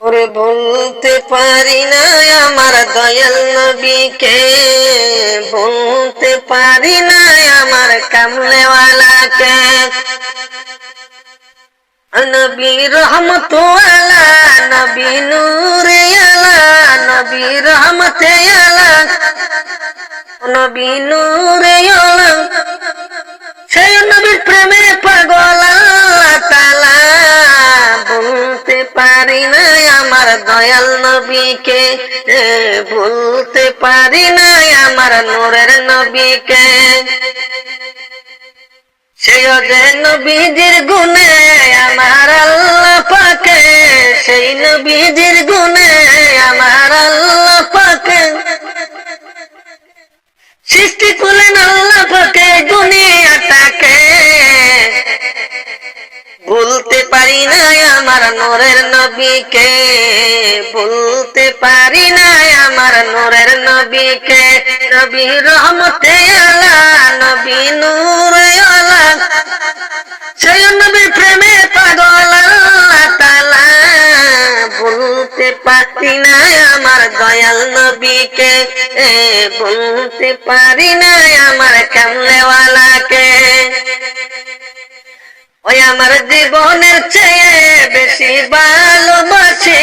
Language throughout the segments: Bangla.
ওরে বলতে পারি না আমার দয়াল নবীকে। বলতে পারি না আমার কামলেওয়ালাকে। নবী রহমত আলা নবী নূরে আলা, নবী রহমতে আলা। নবী নূরে আলা সেই নবীর প্রেমে পাগল আল্লাহ বলতে পারি না আমার দয়াল নবীকে বলতে পারি না আমার নূরের নবীকে। নবীজির আমার আল্লাহ পাকে। সেই নবীজির গুণে আমার আল্লাহ পাকে। সৃষ্টি করলেন আল্লাহ পাকে, দুনিয়াটাকে। বলতে পারি না আমার নূরের নবীকে। বলতে পারি না আমার নূরের নবীকে। নবী রহমতে আলা নবী নূরে বলতে পারি না আমার দয়াল নবীকে। বলতে পারি না আমার কামলেওয়ালাকে। ওই আমার জীবনের চেয়ে বেশি ভালোবাসি।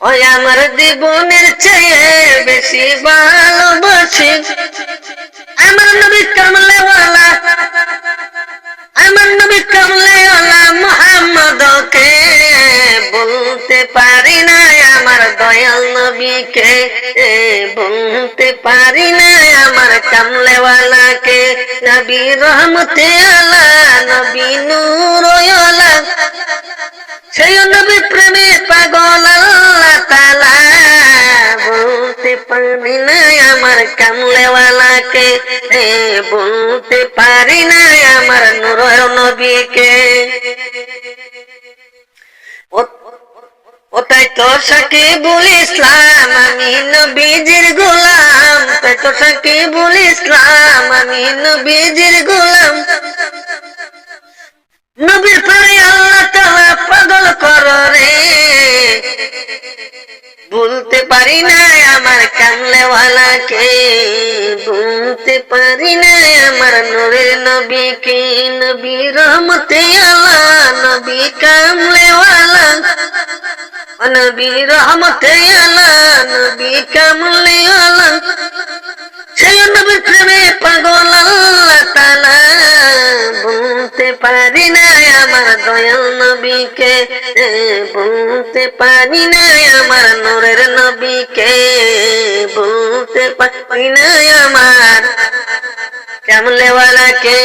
ওই আমার জীবনের চেয়ে বেশি ভালোবাসি। আমার নবী কামলেওয়ালা বলতে পারি না আমার দয়াল নবীকে। বলতে পারি না আমার কামলেওয়ালাকে। নবী রহমতে আলা নবী নূর সেই নবী প্রেমে পাগল আল্লাহ তাআলা। বলতে পারি না আমার কামলেওয়ালাকে। বলতে পারি না আমার নূর নবীকে। ওটাই তো সাকিবুল ইসলাম, আমি নবীজির গোলাম। তাই তো সাকিবুল ইসলাম, আমি নবীজির গোলাম। নবীর পরে আল্লাহ পাগল বলতে পারি না আমার কামলেওয়ালাকে বলতে পারি না আমার নূরের নবীকে। নবী রহমতে আল্লাহ নবী কামলেওয়ালা নবী রহমতে আল্লাহ, নবী কামলেওয়ালা সেই নবীর প্রেমে পাগল আল্লাহ পারি না আমার দয়াল নবীকে, বলতে পারি না আমার নূরের নবীকে, বলতে পারি না আমার কামলেওয়ালাকে